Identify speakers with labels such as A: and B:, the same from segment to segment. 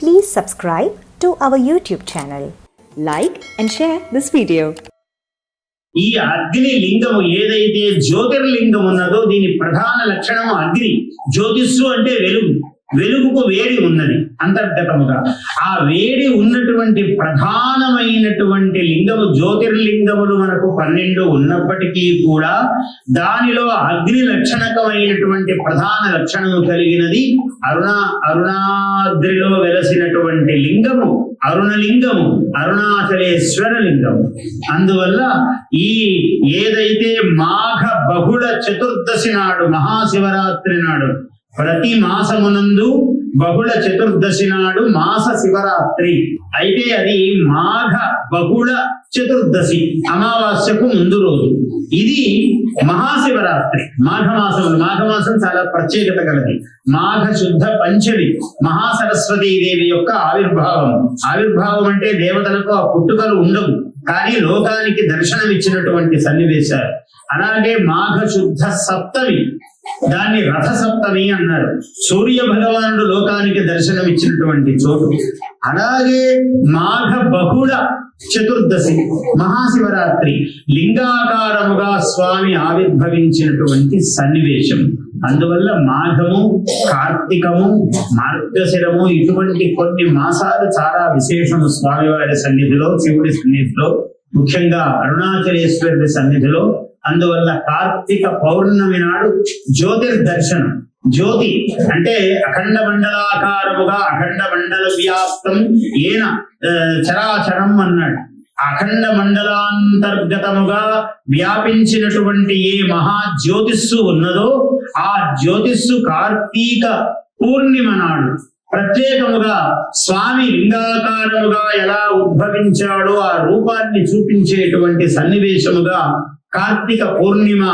A: Please subscribe to our YouTube channel.
B: Like and share this video.
C: ఈ అగ్ని లింగము ఏదైతే జ్యోతిర్లింగం ఉన్నదో దీని ప్రధాన లక్షణము అగ్ని జ్యోతిస్సు అంటే వెలుగు వెలుగుకు వేడి ఉన్నది అంతర్గతముగా. ఆ వేడి ఉన్నటువంటి ప్రధానమైనటువంటి లింగము జ్యోతిర్లింగములు మనకు పన్నెండు ఉన్నప్పటికీ కూడా దానిలో అగ్ని లక్షణకమైనటువంటి ప్రధాన లక్షణము కలిగినది అరుణ అరుణాద్రిలో వెలసినటువంటి లింగము అరుణలింగము అరుణాచలేశ్వర లింగము. అందువల్ల ఈ ఏదైతే మాఘ బహుళ చతుర్దశి నాడు మహాశివరాత్రి నాడు ప్రతి మాసమునందు బహుళ చతుర్దశి నాడు మాస శివరాత్రి. అయితే అది మాఘ బహుళ చతుర్దశి అమావాస్యకు ముందు రోజు. ఇది మహాశివరాత్రి. మాఘమాసం మాఘమాసం చాలా ప్రత్యేకత కలది. మాఘ శుద్ధ పంచమి మహాసరస్వతీ దేవి యొక్క ఆవిర్భావం. ఆవిర్భావం అంటే దేవతలకు ఆ పుట్టుకలు ఉండవు. కానీ లోకానికి దర్శనమిచ్చినటువంటి సన్నివేశాలు. అలాగే మాఘ శుద్ధ సప్తమి దాన్ని రథసప్తమి అన్నారు. సూర్య భగవానుడు లోకానికి దర్శనమిచ్చినటువంటి చోటు. అలాగే మాఘ బహుళ చతుర్దశి మహాశివరాత్రి లింగాకారముగా స్వామి ఆవిర్భవించినటువంటి సన్నివేశం. అందువల్ల మాఘము కార్తీకము మార్గశిరము ఇటువంటి కొన్ని మాసాలు చాలా విశేషము స్వామివారి సన్నిధిలో శివుడి సన్నిధిలో ముఖ్యంగా అరుణాచలేశ్వరుడి సన్నిధిలో అందువల్ల కార్తీక పౌర్ణమి నాడు జ్యోతిర్దర్శనం. జ్యోతి అంటే అఖండ మండలాకారముగా అఖండ మండల వ్యాప్తం ఏన చరాచరం అన్నాడు. అఖండ మండలాంతర్గతముగా వ్యాపించినటువంటి ఏ మహా జ్యోతిస్సు ఉన్నదో ఆ జ్యోతిస్సు కార్తీక పూర్ణిమ నాడు ప్రత్యేకముగా స్వామి లింగాకారముగా ఎలా ఉద్భవించాడో ఆ రూపాన్ని చూపించేటువంటి సన్నివేశముగా కార్తీక పూర్ణిమ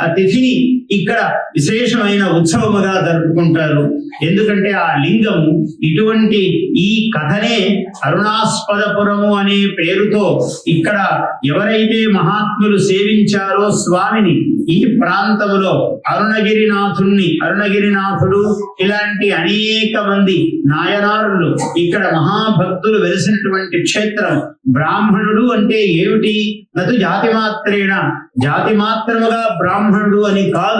C: ఆ తిథిని ఇక్కడ విశేషమైన ఉత్సవముగా జరుపుకుంటారు. ఎందుకంటే ఆ లింగం ఇటువంటి ఈ కథనే అరుణాస్పదపురము అనే పేరుతో ఇక్కడ ఎవరైతే మహాత్ములు సేవించారో స్వామిని ఈ ప్రాంతములో అరుణగిరినాథుణ్ణి అరుణగిరినాథుడు ఇలాంటి అనేక మంది నాయనారులు ఇక్కడ మహాభక్తులు వెలిసినటువంటి క్షేత్రం బ్రాహ్మణుడు అంటే ఏమిటి? నదు జాతి మాత్రేణ జాతి మాత్రముగా బ్రాహ్మణుడు అని కాదు.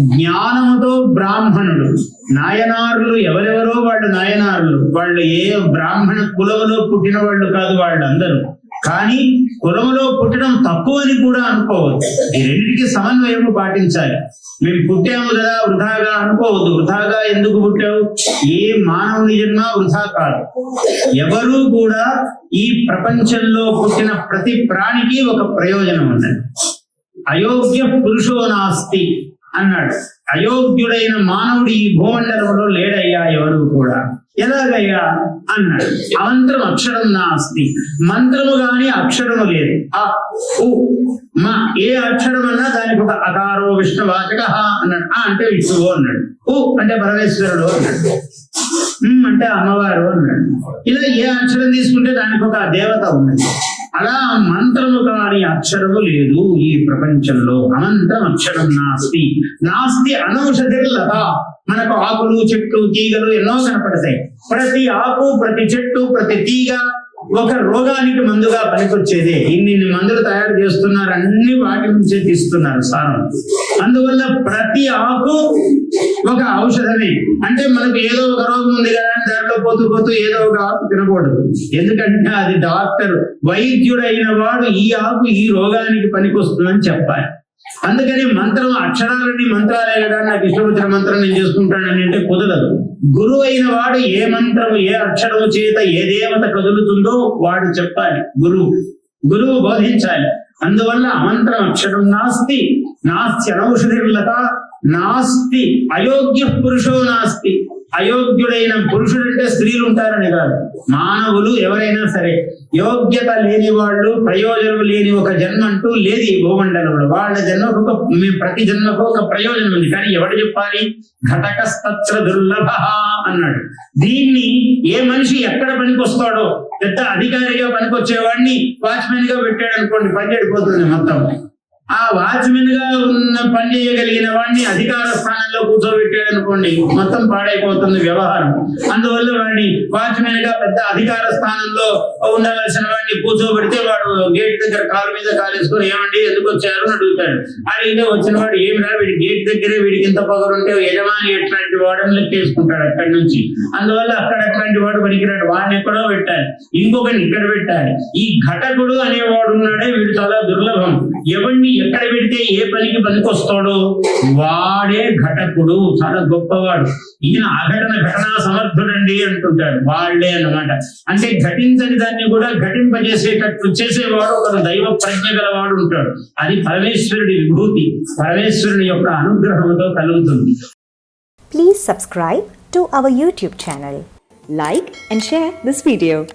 C: జ్ఞానముతో బ్రాహ్మణుడు. నాయనారులు ఎవరెవరో వాళ్ళు నాయనారులు. వాళ్ళు ఏ బ్రాహ్మణ కులములో పుట్టిన వాళ్ళు కాదు వాళ్ళందరూ. కానీ కులములో పుట్టడం తక్కువ అని కూడా అనుకోవద్దు. ఈ రెండింటికి సమన్వయం పాటించాలి. మేము పుట్టాము కదా వృధాగా అనుకోవద్దు. వృధాగా ఎందుకు పుట్టావు? ఏ మానవుని జన్మ వృధా కాదు. ఎవరు కూడా ఈ ప్రపంచంలో పుట్టిన ప్రతి ప్రాణికి ఒక ప్రయోజనం ఉన్నది. అయోగ్య పురుషో నాస్తి అన్నాడు. అయోగ్యుడైన మానవుడు ఈ భూమండలంలో లేడయ్యా ఎవరు కూడా? ఎలాగయ్యా? అన్నాడు. అమంత్రం అక్షరం నాస్తి. మంత్రము గాని అక్షరము లేదు. ఆ ఉ మా. ఏ అక్షరం అన్నా దానికి ఒక అకారో విష్ణువాచక అన్నాడు. ఆ అంటే విష్ణువు అన్నాడు. ఉ అంటే పరమేశ్వరుడు అన్నాడు. అంటే అమ్మవారు అన్నాడు. ఇలా ఏ అక్షరం తీసుకుంటే దానికి ఒక దేవత ఉన్నది? అలా మంత్రము కాని అక్షరము లేదు ఈ ప్రపంచంలో. అనంతరం అక్షరం నాస్తి. నాస్తి అనౌషధి లత. మనకు ఆకులు చెట్లు తీగలు ఎన్నో కనపడతాయి. ప్రతి ఆకు ప్రతి చెట్టు ప్రతి తీగ ఒక రోగానికి మందుగా పనికొచ్చేదే. ఇన్ని ఇన్ని మందులు తయారు చేస్తున్నారు అన్ని వాటి నుంచే తీస్తున్నారు సారం. అందువల్ల ప్రతి ఆకు ఒక ఔషధమే. అంటే మనకు ఏదో ఒక రోగం ఉంది కదా అని దాంట్లో పోతూ పోతూ ఏదో ఒక ఆకు తినకూడదు. ఎందుకంటే అది డాక్టర్ వైద్యుడైన వాడు ఈ ఆకు ఈ రోగానికి పనికొస్తుందని చెప్పాలి. అందుకని మంత్రం అక్షరాలన్నీ మంత్రాలే కదా నాకు ఇష్టం మంత్రం నేను చేసుకుంటానని అంటే కుదరదు. గురువు అయిన వాడు ఏ మంత్రం ఏ అక్షరము చేత ఏ దేవత కదులుతుందో వాడు చెప్పాలి. గురువు గురువు బోధించాలి. అందువల్ల అమంత్రం అక్షరం నాస్తి నాస్తి అనౌషధిర్లత నాస్తి అయోగ్య పురుషో నాస్తి. అయోగ్యుడైన పురుషుడంటే స్త్రీలు ఉంటారని కాదు. మానవులు ఎవరైనా సరే యోగ్యత లేని వాళ్ళు ప్రయోజనం లేని ఒక జన్మ అంటూ లేదు ఈ భూమండలంలో. వాళ్ళ జన్మకు ఒక మేము ప్రతి జన్మకు ఒక ప్రయోజనం ఉంది. కానీ ఎవడు చెప్పాలి? ఘటకస్తత్ర దుర్లభ అన్నాడు. దీన్ని ఏ మనిషి ఎక్కడ పనికొస్తాడో పెద్ద అధికారిగా పనికొచ్చేవాడిని వాచ్మెన్గా పెట్టాడు అనుకోండి పని చెడిపోతుంది మొత్తం. ఆ వాచ్మెన్గా ఉన్న పని చేయగలిగిన వాడిని అధికార స్థానంలో కూర్చోబెట్టాడు అనుకోండి మొత్తం పాడైపోతుంది వ్యవహారం. అందువల్ల వాడిని వాచ్మెన్గా పెద్ద అధికార స్థానంలో ఉండవలసిన వాడిని కూర్చోబెడితే వాడు గేట్ దగ్గర కాలు మీద కాలేసుకొని ఏమండి ఎందుకు వచ్చారు అని అడుగుతాడు. అడిగితే వచ్చిన వాడు ఏమిరా వీడి గేట్ దగ్గరే వీడికి ఇంత పొగరుంటే యజమాని ఎట్లాంటి వాడని లెక్కేసుకుంటాడు అక్కడి నుంచి. అందువల్ల అక్కడ అట్లాంటి వాడు పనికిరాడు. వాడిని ఎక్కడో పెట్టాలి. ఇంకొకరిని ఇక్కడ పెట్టాలి. ఈ ఘటకుడు అనేవాడు ఉన్నాడే వీడు చాలా దుర్లభం. ఎవరిని ఎక్కడ పెడితే ఏ పనికి పనికొస్తాడో వాడే ఘటకుడు చాలా గొప్పవాడు. ఈయన అఘటన ఘటనా సమర్థుడండి అంటుంటాడు. వాళ్ళే అన్నమాట. అంటే ఘటించని దాన్ని కూడా ఘటింపజేసేటట్టు చేసేవాడు ఒక దైవ ప్రజ్ఞ గలవాడు ఉంటాడు. అది పరమేశ్వరుడి విభూతి. పరమేశ్వరుని యొక్క అనుగ్రహంతో కలుగుతుంది.
A: Please subscribe to our YouTube channel
B: like and share this video